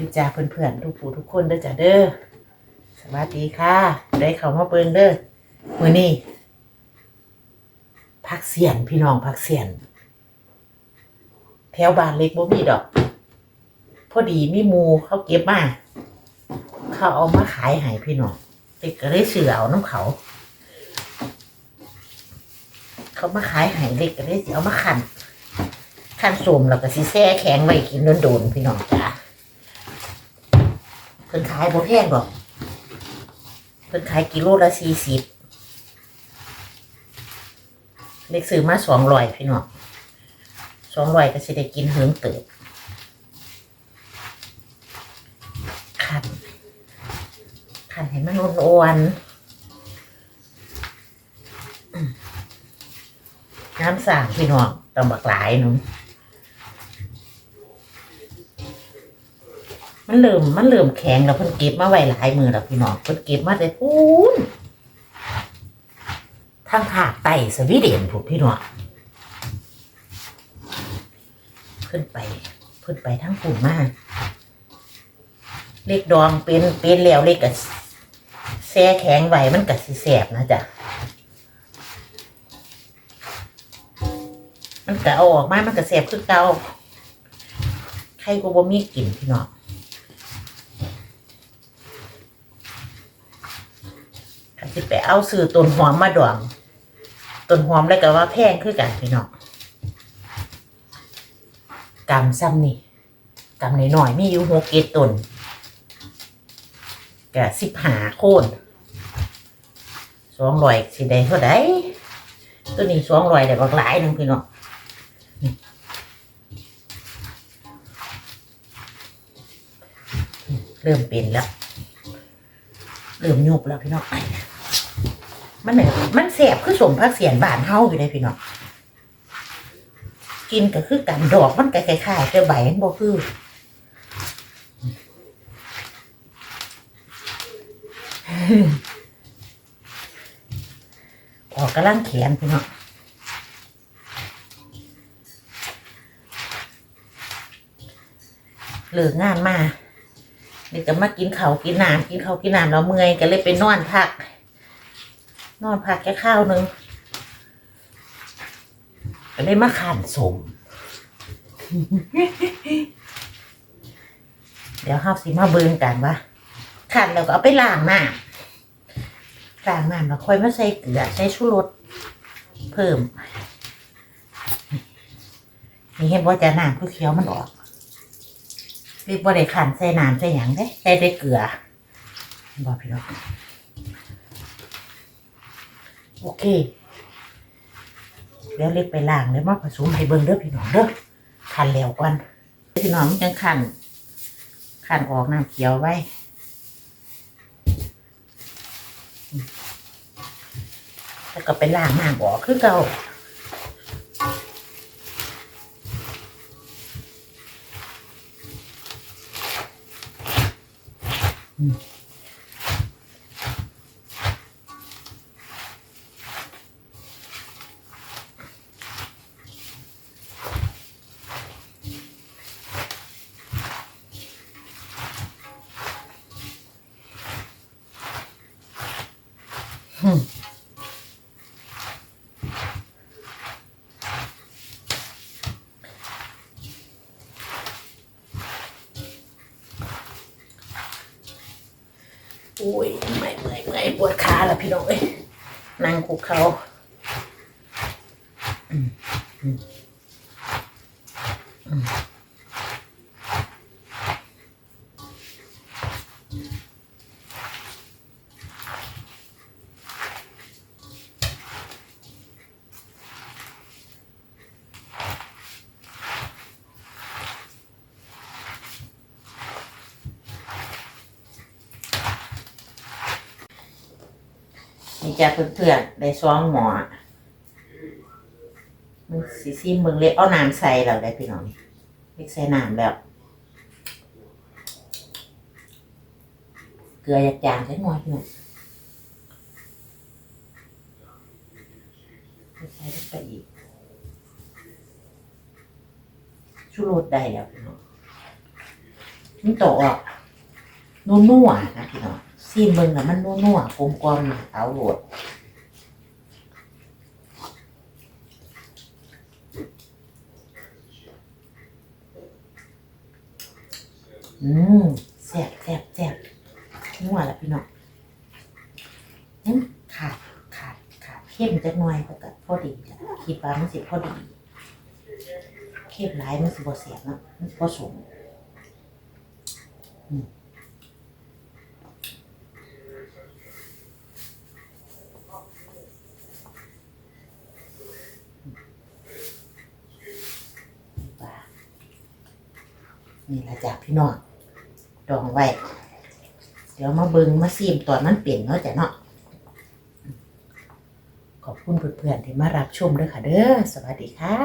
ดีจ้าเพื่อนๆทุกผู้ทุกคนเด้อจ้าเด้อสวัสดีค่ะ ได้เข้ามาเบิ่งเด้อมื้อนี้พักเสียนพี่น้องพักเสียน แถวบ้านเล็กบ่มีดอก พอดีมีหมูเขาเก็บมาเขาเอามาขายให้พี่น้องเด็กก็เลยซื้อเอาน้ำเขา เขามาขายให้เด็กก็เลยสิเอามาขันขันสมแล้วก็สิแช่แข็งไว้กินโดนๆพี่น้องจ้า เพิ่นขายบ่แพงหรอกเพิ่นขายกิโลละสี่สิบเล็กซื้อมาสองร้อยพี่น้องสองร้อยก็สิได้กินเฮิงเติบขันขันให้มันอ้วนๆอืมน้ำสางพี่น้องต้องบักหลายหนูมัันเริ่มมันเริ่มแข็งแล้วเพิ่นเก็บมาไว้หลายมือแล้วพี่น้องเพิ่นเก็บมาได้พูนทางภาคใต้สวีเดนพวกพี่น้องเพิ่นไปเพิ่นไปทั้งปุ่นมากเล็กดองเป็นเป็นแล้วเล็กกับแซ่แข็งไว้มันกับสิแสบนะจ๊ะมันก็เอาออกมามันก็แสบคือเก่าใครก็บ่มีกลิ่นพี่น้อง สิไปเอาซื้อต้นหอมมาดองต้นหอมแล้วก็ว่าแพงคือกันพี่น้องกำซ้ำนี่กำหน่อยๆมีอยู่หกเกตต้นกะสิบหาโคนสองร้อยสิได้เท่าไดตัวนี้สองร้อยได้บักหลายนึงพี่น้องเริ่มเป็นแล้ว เริ่มยุบแล้วพี่น้อง มันเนี่ยมันแสบคือสมพักเสียนบานเฮาอยู่ได้พี่น้องกินก็คือกันดอกมันก็คล้ายๆแต่ใบมันบ่คือออกกำลังแขนพี่น้องเลิกงานมาเดี๋ยวจะมากินข้าวกินน้ำกินข้าวกินน้ำแล้วเมื่อยก็เลยไปนอนพัก นอนพักแค่ข้าวหนึงก็เลยมาขันสม เดี๋ยวเฮาสิมาเบิ่งกันว่าขันแล้วก็เอาไปล้างน้ำล้างน้ำแล้วค่อยมาใส่เกลือใส่ชูรสเพิ่ม นี่เห็นว่าจะน้ำเขียวๆมันออกรีบว่าได้ขันใส่น้ำใส่หยังได้ใส่ได้เกลือบอกพี่น้อง โอเค เดี๋ยวเล็กไปล่างแล้วมาผสมให้เบิ่งเด้อพี่น้องเด้อขันแล้วก่อนพี่น้องมันยังขันขันออกน้ำเขียวไว้แล้วก็ไปล่างน้ำออกคือเก่า อืมโอ้ยเมื่อยเมื่อยเมื่อยปวดขาแล้วพี่น้องเอ้ยนั่งคุกเขาอืมอืมอืม นี่จะเพื่อนๆได้ซ้อมหมอมันสีซีมึงเล็กเอาน้ำใส่แล้วได้พี่น้องเล็กใส่น้ำแล้ว เกลือหยาดจางใส่หน่อพี่น้องใส่ลงไปอีกชูรสได้แล้วพี่น้องมันโตออกนัวๆนะพี่น้อง ซีมเบิ่งแล้วมันนัวๆกลมกลมๆเอาโหลดอืมแซ่บแซ่บแซ่บนัวแล้วพี่น้องนั่นขาดขาดขาดเข้มจักหน่อยแต่ก็พอดีจ้ะคิดว่ามันสิพอดีเข้มหลายมันสิบ่เสียบเนาะมันสิบ่สมอืมว่า นี่ละจ้ะพี่น้องดองไว้ เดี๋ยวมาเบิงมาซีมตอนมันเปลี่ยนเนาะจ้ะเนาะขอบคุณเพื่อนๆที่มารับชมด้วยค่ะเด้อสวัสดีค่ะ